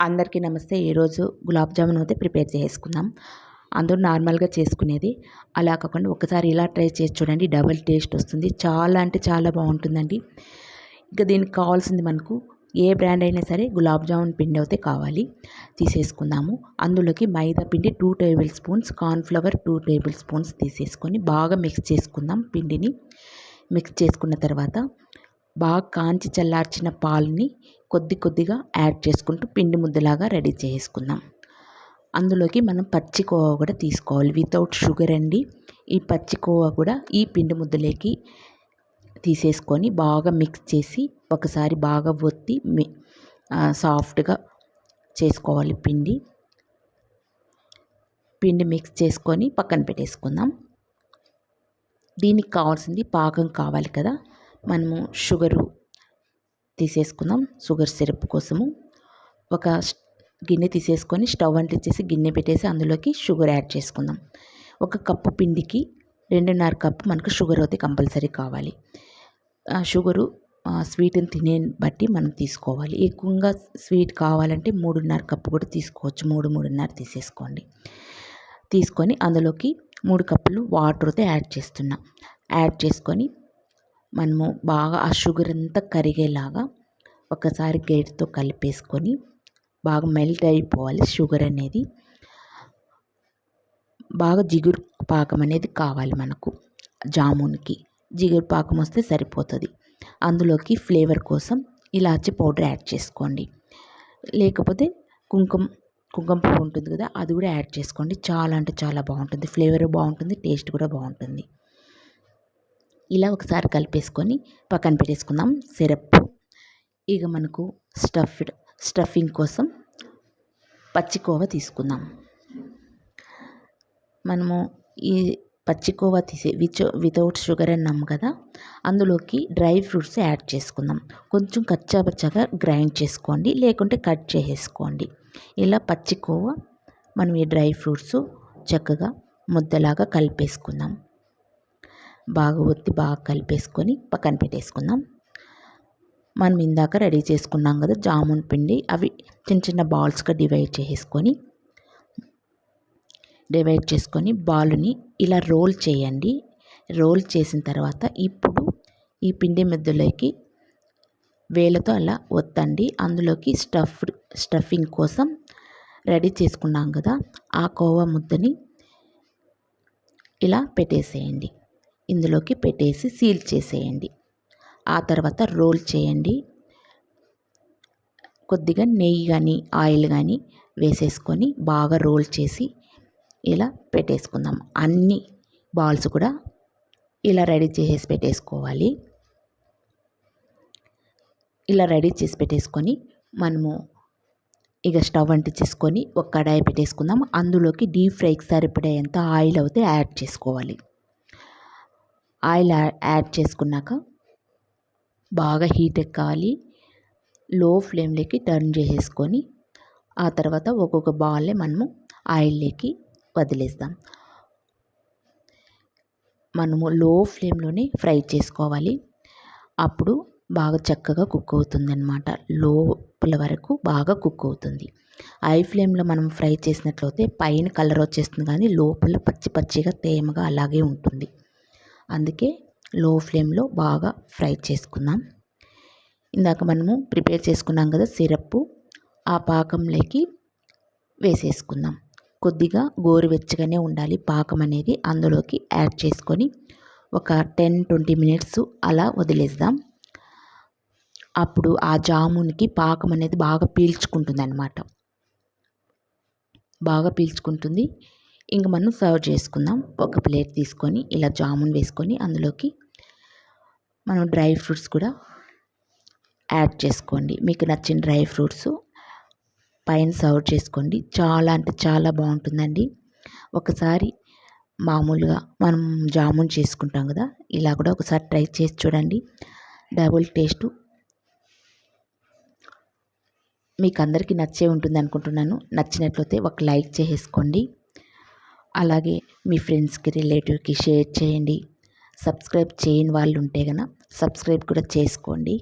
అందరికీ నమస్తే. ఈరోజు గులాబ్ జామున్ అయితే ప్రిపేర్ చేసుకుందాం. అందరూ నార్మల్గా చేసుకునేది. అలా కాకుండా ఒకసారి ఇలా ట్రై చేసి చూడండి. డబల్ టేస్ట్ వస్తుంది. చాలా అంటే చాలా బాగుంటుందండి. ఇంకా దీనికి కావాల్సింది మనకు ఏ బ్రాండ్ అయినా సరే గులాబ్ జామున్ పిండి అయితే కావాలి. తీసేసుకుందాము. అందులోకి మైదా పిండి two table spoons cornflour two table spoons తీసేసుకొని బాగా మిక్స్ చేసుకుందాం పిండిని. మిక్స్ చేసుకున్న తర్వాత బాగా కాంచి చల్లార్చిన పాలని కొద్ది కొద్దిగా యాడ్ చేసుకుంటూ పిండి ముద్దలాగా రెడీ చేసుకుందాం. అందులోకి మనం పచ్చి కోవా కూడా తీసుకోవాలి. వితౌట్ షుగర్ అండి. ఈ పచ్చి కోవా కూడా ఈ పిండి ముద్దలోకి తీసేసుకొని బాగా మిక్స్ చేసి ఒకసారి బాగా ఒత్తి సాఫ్ట్గా చేసుకోవాలి పిండి. పిండి మిక్స్ చేసుకొని పక్కన పెట్టేసుకుందాం. దీనికి కావాల్సింది పాకం కావాలి కదా. మనము షుగరు తీసేసుకుందాం షుగర్ సిరప్ కోసము. ఒక గిన్నె తీసేసుకొని స్టవ్ అంటించేసి గిన్నె పెట్టేసి అందులోకి షుగర్ యాడ్ చేసుకుందాం. ఒక కప్పు పిండికి రెండున్నర కప్పు మనకు షుగర్ అయితే కంపల్సరీ కావాలి. షుగరు స్వీట్ని తినే బట్టి మనం తీసుకోవాలి. ఎక్కువగా స్వీట్ కావాలంటే మూడున్నర కప్పు కూడా తీసుకోవచ్చు. మూడు మూడున్నర తీసేసుకోండి. తీసుకొని అందులోకి మూడు కప్పులు వాటర్ అయితే యాడ్ చేస్తున్నా. యాడ్ చేసుకొని మనము బాగా ఆ షుగర్ అంతా కరిగేలాగా ఒకసారి గేట్తో కలిపేసుకొని బాగా మెల్ట్ అయిపోవాలి షుగర్ అనేది. బాగా జిగురు పాకం అనేది కావాలి మనకు జామున్కి. జిగురు పాకం వస్తే సరిపోతుంది. అందులోకి ఫ్లేవర్ కోసం ఇలాచి పౌడర్ యాడ్ చేసుకోండి. లేకపోతే కుంకుమ కుంకుమ పువ్వు ఉంటుంది కదా అది కూడా యాడ్ చేసుకోండి. చాలా అంటే చాలా బాగుంటుంది. ఫ్లేవర్ బాగుంటుంది టేస్ట్ కూడా బాగుంటుంది. ఇలా ఒకసారి కలిపేసుకొని పక్కన పెట్టేసుకుందాం. సిరప్. ఇక మనకు స్టఫ్డ్ స్టఫింగ్ కోసం పచ్చికోవ తీసుకుందాం. మనము ఈ పచ్చికోవా తీసే విచ్ వితౌట్ షుగర్ అన్నాం కదా అందులోకి డ్రై ఫ్రూట్స్ యాడ్ చేసుకుందాం. కొంచెం కచ్చాపచ్చగా గ్రైండ్ చేసుకోండి లేకుంటే కట్ చేసేసుకోండి. ఇలా పచ్చికోవ మనం ఈ డ్రై ఫ్రూట్స్ చక్కగా ముద్దలాగా కలిపేసుకుందాం. బాగా ఒత్తి బాగా కలిపేసుకొని పక్కన పెట్టేసుకుందాం. మనం ఇందాక రెడీ చేసుకున్నాం కదా జామున్ పిండి అవి చిన్న చిన్న బాల్స్గా డివైడ్ చేసుకొని డివైడ్ చేసుకొని బాలుని ఇలా రోల్ చేయండి. రోల్ చేసిన తర్వాత ఇప్పుడు ఈ పిండి మెద్దులోకి వేలతో అలా ఒత్తండి. అందులోకి స్టఫ్డ్ స్టఫింగ్ కోసం రెడీ చేసుకున్నాం కదా ఆ కోవా ముద్దని ఇలా పెట్టేసేయండి. ఇందులోకి పెట్టేసి సీల్ చేసేయండి. ఆ తర్వాత రోల్ చేయండి. కొద్దిగా నెయ్యి కానీ ఆయిల్ కానీ వేసేసుకొని బాగా రోల్ చేసి ఇలా పెట్టేసుకుందాం. అన్ని బాల్స్ కూడా ఇలా రెడీ చేసేసి పెట్టేసుకోవాలి. ఇలా రెడీ చేసి పెట్టేసుకొని మనము ఇక స్టవ్ అంటించేసుకొని ఒక కడాయి పెట్టేసుకుందాం. అందులోకి డీప్ ఫ్రైకి సరిపడేంత ఆయిల్ అయితే యాడ్ చేసుకోవాలి. ఆయిల్ యాడ్ చేసుకున్నాక బాగా హీట్ ఎక్కాలి. లో ఫ్లేమ్లోకి టర్న్ చేసేసుకొని ఆ తర్వాత ఒక్కొక్క బాల్ని మనము ఆయిల్లోకి వదిలేస్తాం. మనము లో ఫ్లేమ్లోనే ఫ్రై చేసుకోవాలి. అప్పుడు బాగా చక్కగా కుక్ అవుతుంది అనమాట లోపల వరకు బాగా కుక్ అవుతుంది. హై ఫ్లేమ్లో మనం ఫ్రై చేసినట్లయితే పైన కలర్ వచ్చేస్తుంది కానీ లోపల పచ్చి పచ్చిగా తేమగా అలాగే ఉంటుంది. అందుకే లో ఫ్లేమ్లో బాగా ఫ్రై చేసుకుందాం. ఇందాక మనము ప్రిపేర్ చేసుకున్నాం కదా సిరప్ ఆ పాకంలోకి వేసేసుకుందాం. కొద్దిగా గోరువెచ్చగానే ఉండాలి. పాకం అనేది అందులోకి యాడ్ చేసుకొని ఒక టెన్ ట్వంటీ మినిట్స్ అలా వదిలేద్దాం. అప్పుడు ఆ జామున్కి పాకం అనేది బాగా పీల్చుకుంటుంది అనమాట బాగా పీల్చుకుంటుంది. ఇంక మనం సర్వ్ చేసుకుందాం. ఒక ప్లేట్ తీసుకొని ఇలా జామున్ వేసుకొని అందులోకి మనం డ్రై ఫ్రూట్స్ కూడా యాడ్ చేసుకోండి. మీకు నచ్చిన డ్రై ఫ్రూట్స్ పైన సర్వ్ చేసుకోండి. చాలా అంటే చాలా బాగుంటుందండి. ఒకసారి మామూలుగా మనం జామున్ చేసుకుంటాం కదా ఇలా కూడా ఒకసారి ట్రై చేసి చూడండి. Double taste. మీకు అందరికీ నచ్చే ఉంటుంది అనుకుంటున్నాను. నచ్చినట్లయితే ఒక లైక్ చేసేసుకోండి. అలాగే మీ ఫ్రెండ్స్కి రిలేటివ్కి షేర్ చేయండి. సబ్స్క్రైబ్ చేయని వాళ్ళు ఉంటే కనుక సబ్స్క్రైబ్ కూడా చేసుకోండి.